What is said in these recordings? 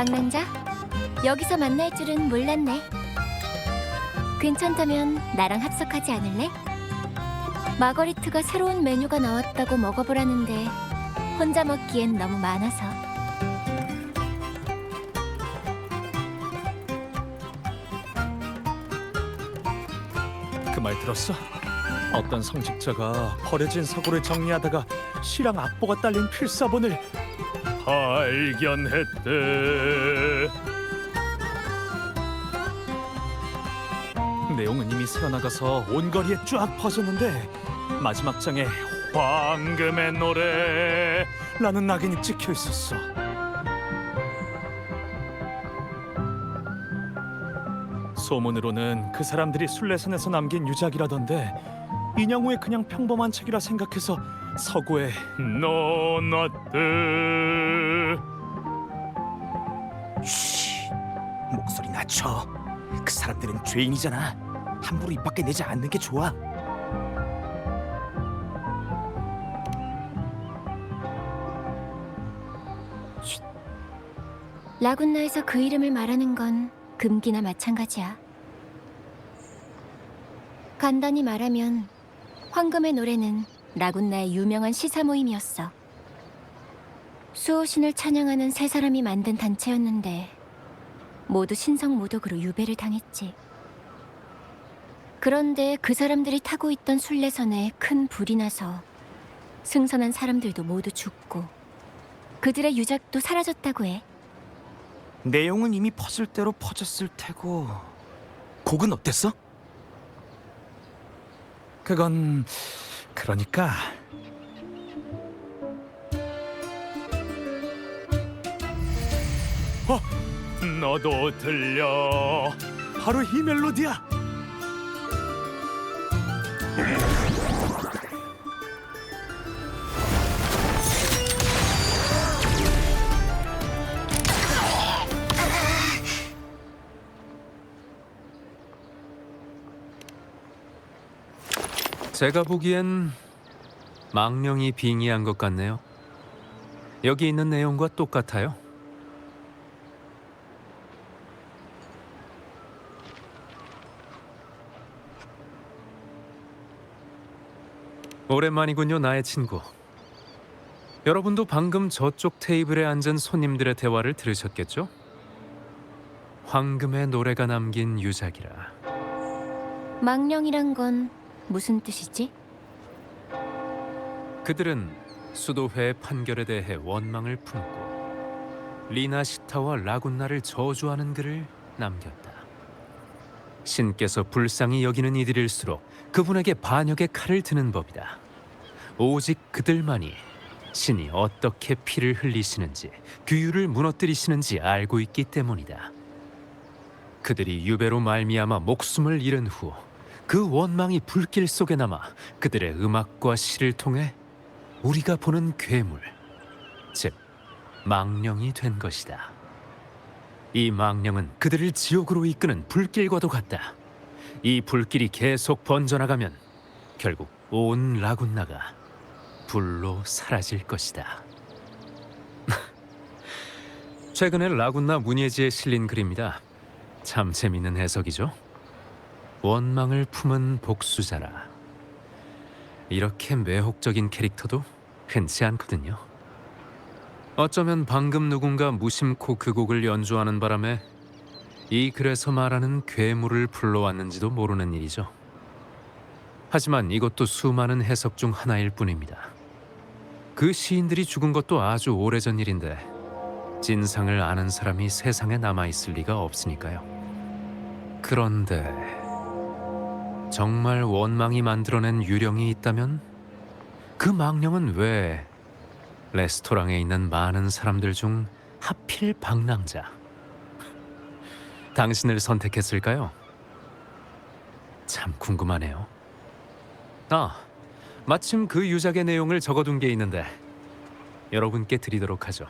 방랑자, 여기서 만날 줄은 몰랐네. 괜찮다면 나랑 합석하지 않을래? 마거리트가 새로운 메뉴가 나왔다고 먹어보라는데 혼자 먹기엔 너무 많아서. 그 말 들었어? 어떤 성직자가 버려진 서고를 정리하다가 시랑 악보가 딸린 필사본을 발견했대. 내용은 이미 새어나가서 온 거리에 쫙 퍼졌는데 마지막 장에 황금의 노래 라는 낙인이 찍혀 있었어. 소문으로는 그 사람들이 순례산에서 남긴 유작이라던데 인양후에 그냥 평범한 책이라 생각해서 서구에 넣어놨대 쉬, 목소리 낮춰. 그 사람들은 죄인이잖아. 함부로 입 밖에 내지 않는 게 좋아. 라군나에서 그 이름을 말하는 건 금기나 마찬가지야. 간단히 말하면 황금의 노래는 라군나의 유명한 시사 모임이었어. 수호신을 찬양하는 세 사람이 만든 단체였는데 모두 신성 모독으로 유배를 당했지. 그런데 그 사람들이 타고 있던 순례선에 큰 불이 나서 승선한 사람들도 모두 죽고 그들의 유작도 사라졌다고 해. 내용은 이미 퍼즐대로 퍼졌을 테고. 곡은 어땠어? 그건 그러니까. 어 너도 들려. 바로 이 멜로디야 제가 보기엔 망령이 빙의한 것 같네요. 여기 있는 내용과 똑같아요. 오랜만이군요, 나의 친구. 여러분도 방금 저쪽 테이블에 앉은 손님들의 대화를 들으셨겠죠? 황금의 노래가 남긴 유작이라. 망령이란 건 무슨 뜻이지? 그들은 수도회의 판결에 대해 원망을 품고 리나 시타와 라군나를 저주하는 글을 남겼다. 신께서 불쌍히 여기는 이들일수록 그분에게 반역의 칼을 드는 법이다. 오직 그들만이 신이 어떻게 피를 흘리시는지 규율을 무너뜨리시는지 알고 있기 때문이다. 그들이 유배로 말미암아 목숨을 잃은 후 그 원망이 불길 속에 남아 그들의 음악과 시를 통해 우리가 보는 괴물, 즉 망령이 된 것이다. 이 망령은 그들을 지옥으로 이끄는 불길과도 같다. 이 불길이 계속 번져나가면 결국 온 라군나가 불로 사라질 것이다. 최근에 라군나 문예지에 실린 글입니다. 참 재밌는 해석이죠. 원망을 품은 복수자라. 이렇게 매혹적인 캐릭터도 흔치 않거든요. 어쩌면 방금 누군가 무심코 그 곡을 연주하는 바람에 이 글에서 말하는 괴물을 불러왔는지도 모르는 일이죠. 하지만 이것도 수많은 해석 중 하나일 뿐입니다. 그 시인들이 죽은 것도 아주 오래전 일인데 진상을 아는 사람이 세상에 남아 있을 리가 없으니까요. 그런데 정말 원망이 만들어낸 유령이 있다면 그 망령은 왜 레스토랑에 있는 많은 사람들 중 하필 방랑자. 당신을 선택했을까요? 참 궁금하네요. 아, 마침 그 유작의 내용을 적어둔 게 있는데 여러분께 드리도록 하죠.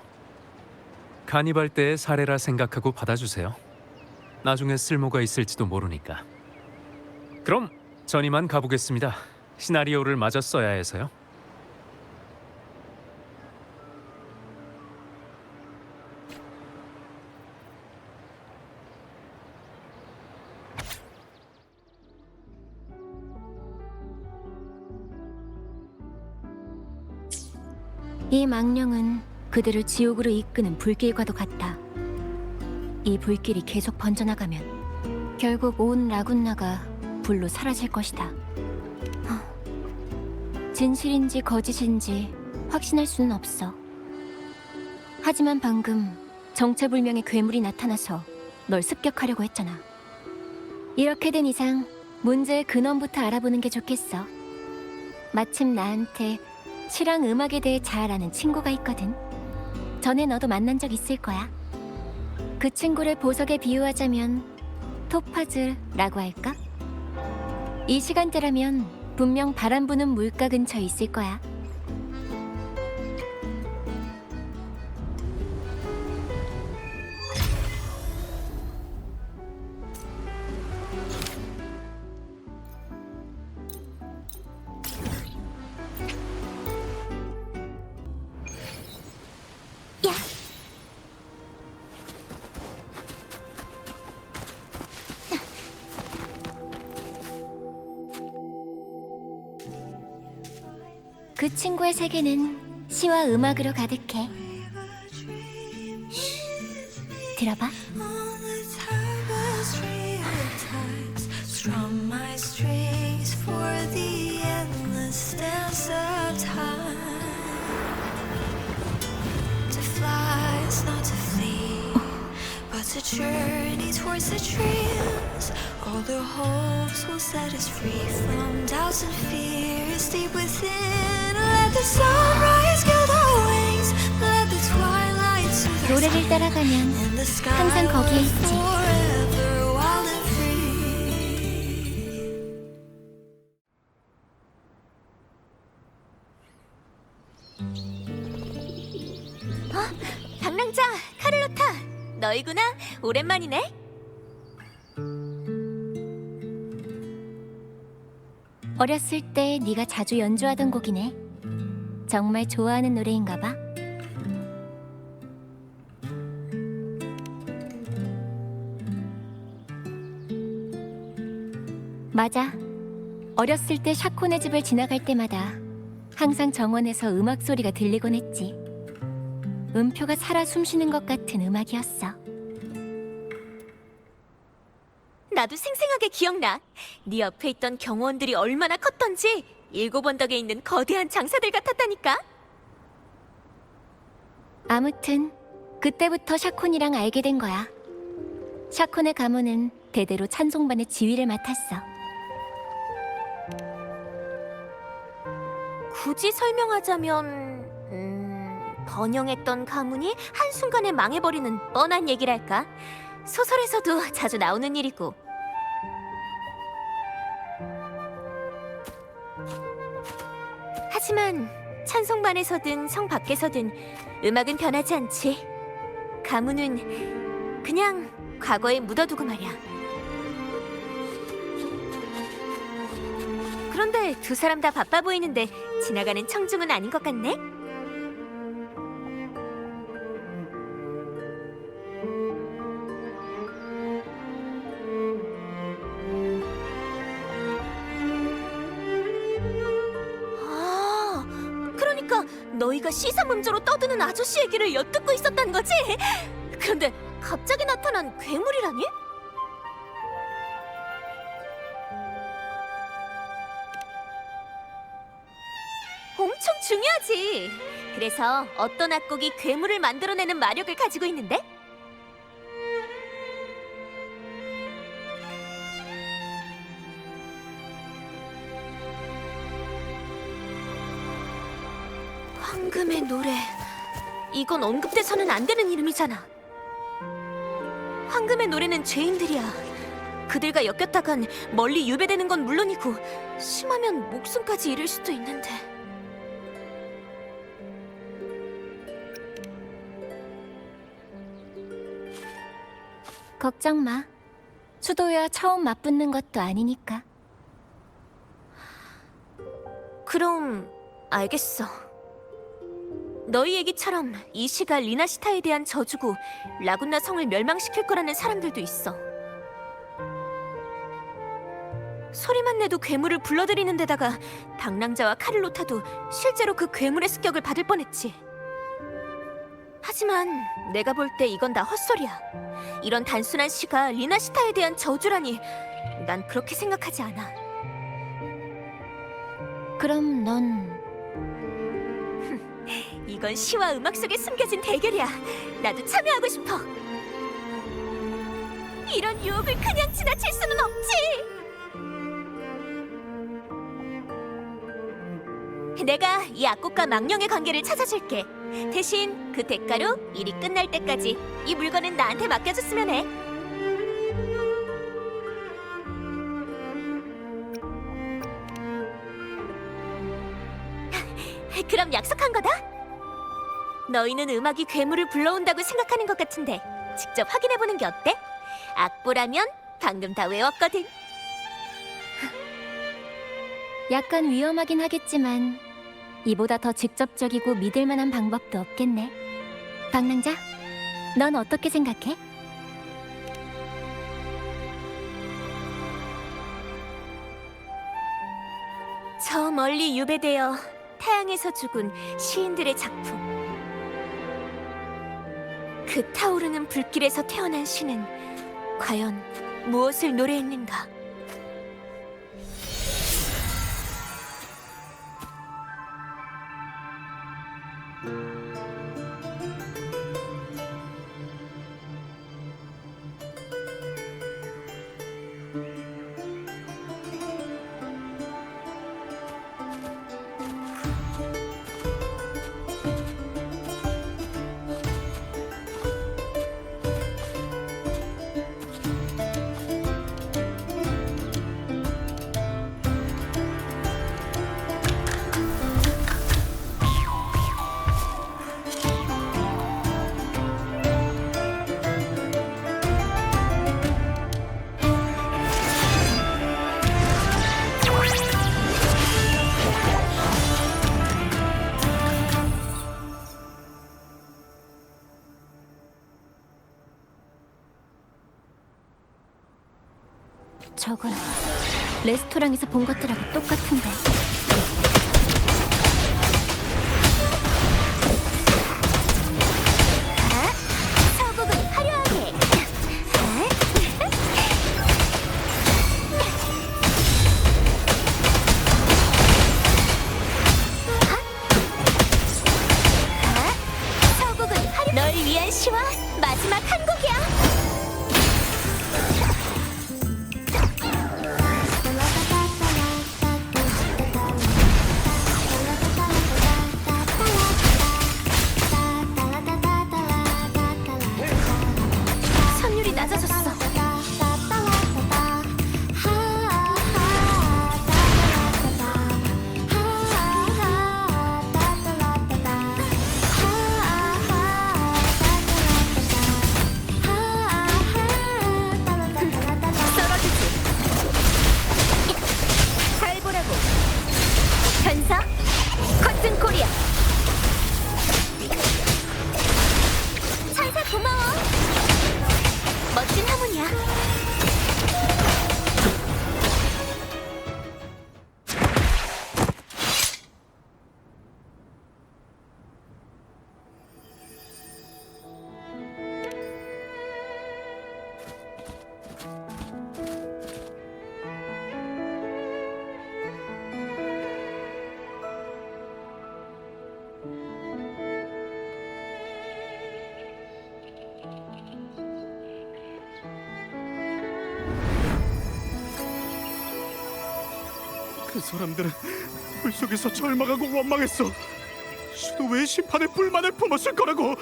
카니발 때의 사례라 생각하고 받아주세요. 나중에 쓸모가 있을지도 모르니까. 그럼 전 이만 가보겠습니다. 시나리오를 마저 써야 해서요. 이 망령은 그들을 지옥으로 이끄는 불길과도 같다. 이 불길이 계속 번져나가면 결국 온 라군나가 불로 사라질 것이다. 하, 진실인지 거짓인지 확신할 수는 없어. 하지만 방금 정체불명의 괴물이 나타나서 널 습격하려고 했잖아. 이렇게 된 이상 문제의 근원부터 알아보는 게 좋겠어. 마침 나한테 시랑 음악에 대해 잘 아는 친구가 있거든. 전에 너도 만난 적 있을 거야. 그 친구를 보석에 비유하자면 토파즈라고 할까? 이 시간대라면 분명 바람 부는 물가 근처에 있을 거야. 그 친구의 세계는 시와 음악으로 가득해. 들어봐. Strum towards the dreams. All the hopes will set us free from doubts and fears deep within. Let the sunrise gild our wings. Let the twilight soothe our 노래를 따라가면 And the sky 항상 거기에 will 있지. forever wild and free. 방랑자 카를로타 너희구나 오랜만이네. 어렸을 때 네가 자주 연주하던 곡이네. 정말 좋아하는 노래인가 봐. 맞아. 어렸을 때 샤코네 집을 지나갈 때마다 항상 정원에서 음악 소리가 들리곤 했지. 음표가 살아 숨쉬는 것 같은 음악이었어. 나도 생생하게 기억나. 네 옆에 있던 경호원들이 얼마나 컸던지 일곱 언덕에 있는 거대한 장사들 같았다니까. 아무튼 그때부터 샤콘이랑 알게 된 거야. 샤콘의 가문은 대대로 찬송반의 지휘를 맡았어. 굳이 설명하자면 음, 번영했던 가문이 한순간에 망해버리는 뻔한 얘기랄까. 소설에서도 자주 나오는 일이고. 하지만 찬송반에서든 성 밖에서든 음악은 변하지 않지. 가문은 그냥 과거에 묻어두고 말이야. 그런데 두 사람 다 바빠 보이는데 지나가는 청중은 아닌 것 같네? 너희가 시사문조로 떠드는 아저씨 얘기를 엿듣고 있었단 거지? 그런데 갑자기 나타난 괴물이라니? 엄청 중요하지. 그래서 어떤 악곡이 괴물을 만들어내는 마력을 가지고 있는데? 노래. 이건 언급돼서는 안 되는 이름이잖아. 황금의 노래는 죄인들이야. 그들과 엮였다간 멀리 유배되는 건 물론이고 심하면 목숨까지 잃을 수도 있는데. 걱정 마. 수도야 처음 맞붙는 것도 아니니까. 그럼 알겠어. 너희 얘기처럼 이 시가 리나시타에 대한 저주고 라군나 성을 멸망시킬 거라는 사람들도 있어. 소리만 내도 괴물을 불러들이는 데다가 방랑자와 카를로타도 실제로 그 괴물의 습격을 받을 뻔했지. 하지만 내가 볼 때 이건 다 헛소리야. 이런 단순한 시가 리나시타에 대한 저주라니 난 그렇게 생각하지 않아. 그럼 넌 이건 시와 음악 속에 숨겨진 대결이야. 나도 참여하고 싶어. 이런 유혹을 그냥 지나칠 수는 없지. 내가 이 악곡과 망령의 관계를 찾아줄게. 대신 그 대가로 일이 끝날 때까지 이 물건은 나한테 맡겨줬으면 해. 그럼 약속한 거다. 너희는 음악이 괴물을 불러온다고 생각하는 것 같은데 직접 확인해보는 게 어때? 악보라면 방금 다 외웠거든. 약간 위험하긴 하겠지만 이보다 더 직접적이고 믿을 만한 방법도 없겠네. 방랑자, 넌 어떻게 생각해? 저 멀리 유배되어 태양에서 죽은 시인들의 작품. 그 타오르는 불길에서 태어난 시는 과연 무엇을 노래했는가? 저건 레스토랑에서 본 것들하고 똑같은데. 사람들은 불 속에서 절망하고 원망했어. 수도의 심판의 불만을 품었을 거라고.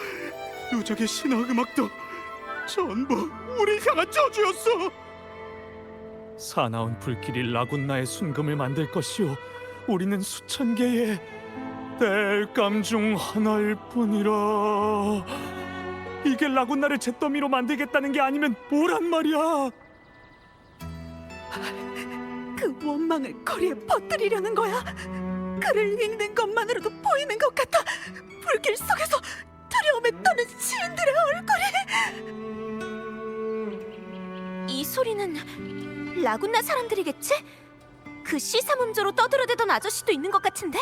유적의 신화 음악도 전부 우리 향한 저주였어. 사나운 불길이 라군나의 순금을 만들 것이오. 우리는 수천 개의 땔감 중 하나일 뿐이라. 이게 라군나를 잿더미로 만들겠다는 게 아니면 뭐란 말이야 그 원망을 거리에 퍼뜨리려는 거야. 글을 읽는 것만으로도 보이는 것 같아. 불길 속에서 두려움에 떠는 시인들의 얼굴이. 이 소리는 라군나 사람들이겠지? 그 시사문조로 떠들어대던 아저씨도 있는 것 같은데?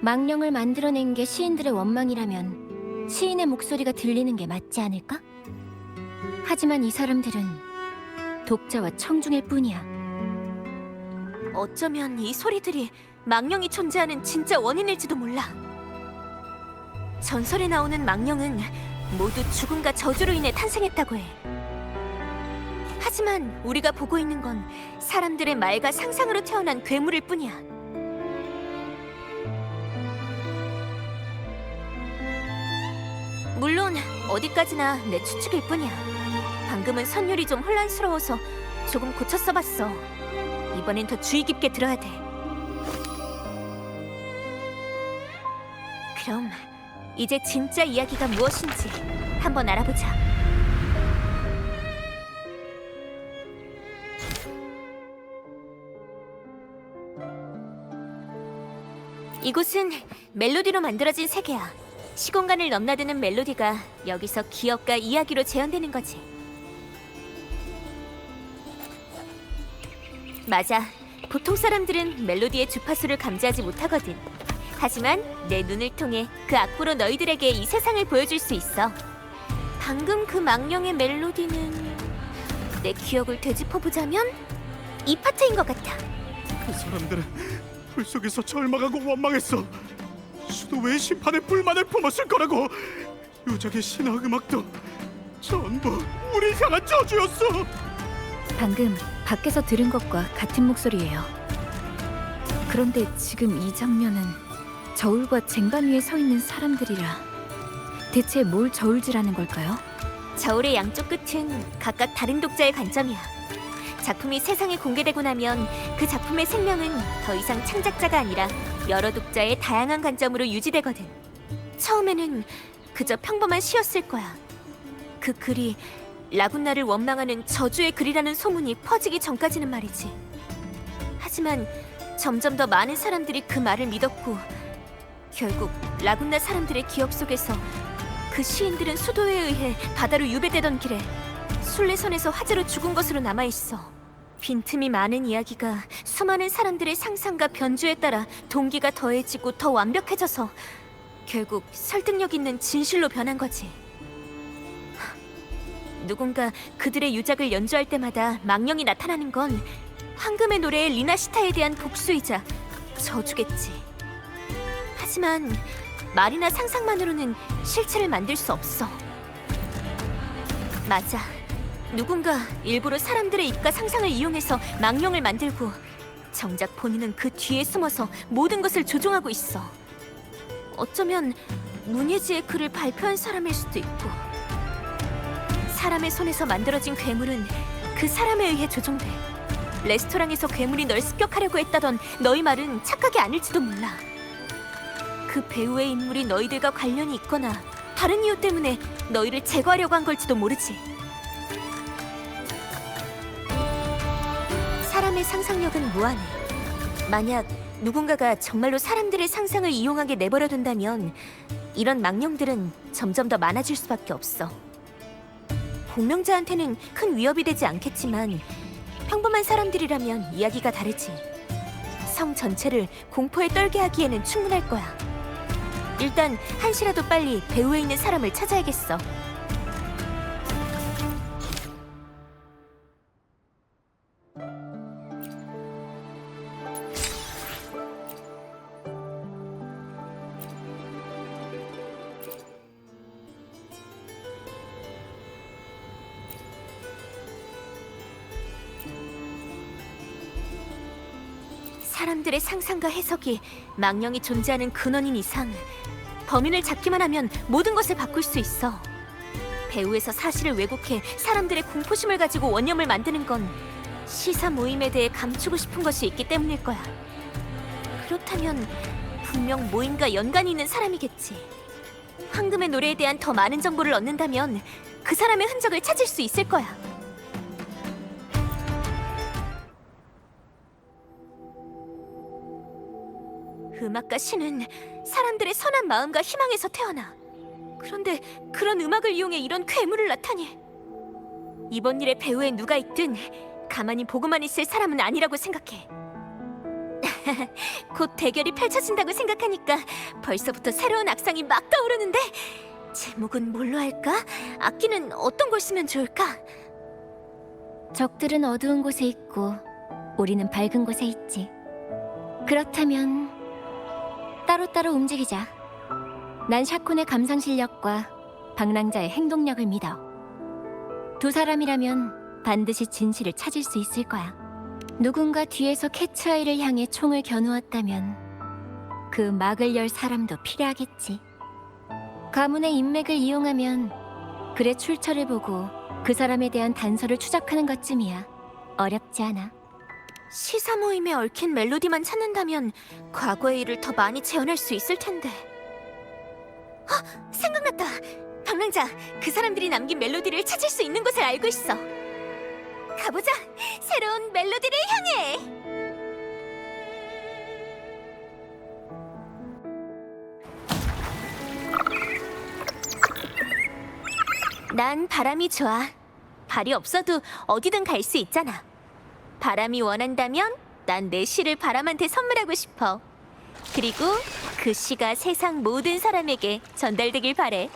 망령을 만들어낸 게 시인들의 원망이라면 시인의 목소리가 들리는 게 맞지 않을까? 하지만 이 사람들은 독자와 청중일 뿐이야. 어쩌면 이 소리들이 망령이 존재하는 진짜 원인일지도 몰라. 전설에 나오는 망령은 모두 죽음과 저주로 인해 탄생했다고 해. 하지만 우리가 보고 있는 건 사람들의 말과 상상으로 태어난 괴물일 뿐이야. 물론 어디까지나 내 추측일 뿐이야. 방금은 선율이 좀 혼란스러워서 조금 고쳐 써봤어. 이번엔 더 주의 깊게 들어야 돼. 그럼 이제 진짜 이야기가 무엇인지 한번 알아보자. 이곳은 멜로디로 만들어진 세계야. 시공간을 넘나드는 멜로디가 여기서 기억과 이야기로 재현되는 거지. 맞아. 보통 사람들은 멜로디의 주파수를 감지하지 못하거든. 하지만 내 눈을 통해 그 악보로 너희들에게 이 세상을 보여줄 수 있어. 방금 그 망령의 멜로디는 내 기억을 되짚어 보자면 이 파트인 것 같아. 그 사람들은 불 속에서 절망하고 원망했어. 수도의 심판의 불만을 품었을 거라고. 유적의 신화 음악도 전부 우리 향한 저주였어. 방금 밖에서 들은 것과 같은 목소리예요. 그런데 지금 이 장면은 저울과 쟁반 위에 서 있는 사람들이라 대체 뭘 저울질하는 걸까요? 저울의 양쪽 끝은 각각 다른 독자의 관점이야. 작품이 세상에 공개되고 나면 그 작품의 생명은 더 이상 창작자가 아니라 여러 독자의 다양한 관점으로 유지되거든. 처음에는 그저 평범한 시였을 거야. 그 글이 라군나를 원망하는 저주의 글이라는 소문이 퍼지기 전까지는 말이지. 하지만 점점 더 많은 사람들이 그 말을 믿었고 결국 라군나 사람들의 기억 속에서 그 시인들은 수도에 의해 바다로 유배되던 길에 순례선에서 화재로 죽은 것으로 남아 있어. 빈틈이 많은 이야기가 수많은 사람들의 상상과 변주에 따라 동기가 더해지고 더 완벽해져서 결국 설득력 있는 진실로 변한 거지. 하, 누군가 그들의 유작을 연주할 때마다 망령이 나타나는 건 황금의 노래의 리나시타에 대한 복수이자 저주겠지. 하지만 말이나 상상만으로는 실체를 만들 수 없어. 맞아. 누군가 일부러 사람들의 입과 상상을 이용해서 망령을 만들고 정작 본인은 그 뒤에 숨어서 모든 것을 조종하고 있어. 어쩌면 문예지의 글을 발표한 사람일 수도 있고 사람의 손에서 만들어진 괴물은 그 사람에 의해 조종돼. 레스토랑에서 괴물이 널 습격하려고 했다던 너희 말은 착각이 아닐지도 몰라. 그 배우의 인물이 너희들과 관련이 있거나 다른 이유 때문에 너희를 제거하려고 한 걸지도 모르지. 사람의 상상력은 무한해. 만약 누군가가 정말로 사람들의 상상을 이용하게 내버려 둔다면 이런 망령들은 점점 더 많아질 수밖에 없어. 공명자한테는 큰 위협이 되지 않겠지만 평범한 사람들이라면 이야기가 다르지. 성 전체를 공포에 떨게 하기에는 충분할 거야. 일단 한시라도 빨리 배후에 있는 사람을 찾아야겠어. 상상과 해석이 망령이 존재하는 근원인 이상 범인을 잡기만 하면 모든 것을 바꿀 수 있어. 배우에서 사실을 왜곡해 사람들의 공포심을 가지고 원념을 만드는 건 시사 모임에 대해 감추고 싶은 것이 있기 때문일 거야. 그렇다면 분명 모임과 연관이 있는 사람이겠지. 황금의 노래에 대한 더 많은 정보를 얻는다면 그 사람의 흔적을 찾을 수 있을 거야. 음악가 신은 사람들의 선한 마음과 희망에서 태어나. 그런데 그런 음악을 이용해 이런 괴물을 나타내. 이번 일에 배우에 누가 있든 가만히 보고만 있을 사람은 아니라고 생각해. 곧 대결이 펼쳐진다고 생각하니까 벌써부터 새로운 악상이 막 떠오르는데 제목은 뭘로 할까? 악기는 어떤 걸 쓰면 좋을까? 적들은 어두운 곳에 있고 우리는 밝은 곳에 있지. 그렇다면 따로따로 움직이자. 난 샤콘의 감상 실력과 방랑자의 행동력을 믿어. 두 사람이라면 반드시 진실을 찾을 수 있을 거야. 누군가 뒤에서 캐츠아이를 향해 총을 겨누었다면 그 막을 열 사람도 필요하겠지. 가문의 인맥을 이용하면 글의 출처를 보고 그 사람에 대한 단서를 추적하는 것쯤이야. 어렵지 않아. 시사 모임에 얽힌 멜로디만 찾는다면 과거의 일을 더 많이 재현할 수 있을 텐데. 아, 생각났다. 방랑자, 그 사람들이 남긴 멜로디를 찾을 수 있는 곳을 알고 있어. 가보자. 새로운 멜로디를 향해. 난 바람이 좋아. 발이 없어도 어디든 갈 수 있잖아. 바람이 원한다면 난 내 시를 바람한테 선물하고 싶어. 그리고 그 시가 세상 모든 사람에게 전달되길 바래.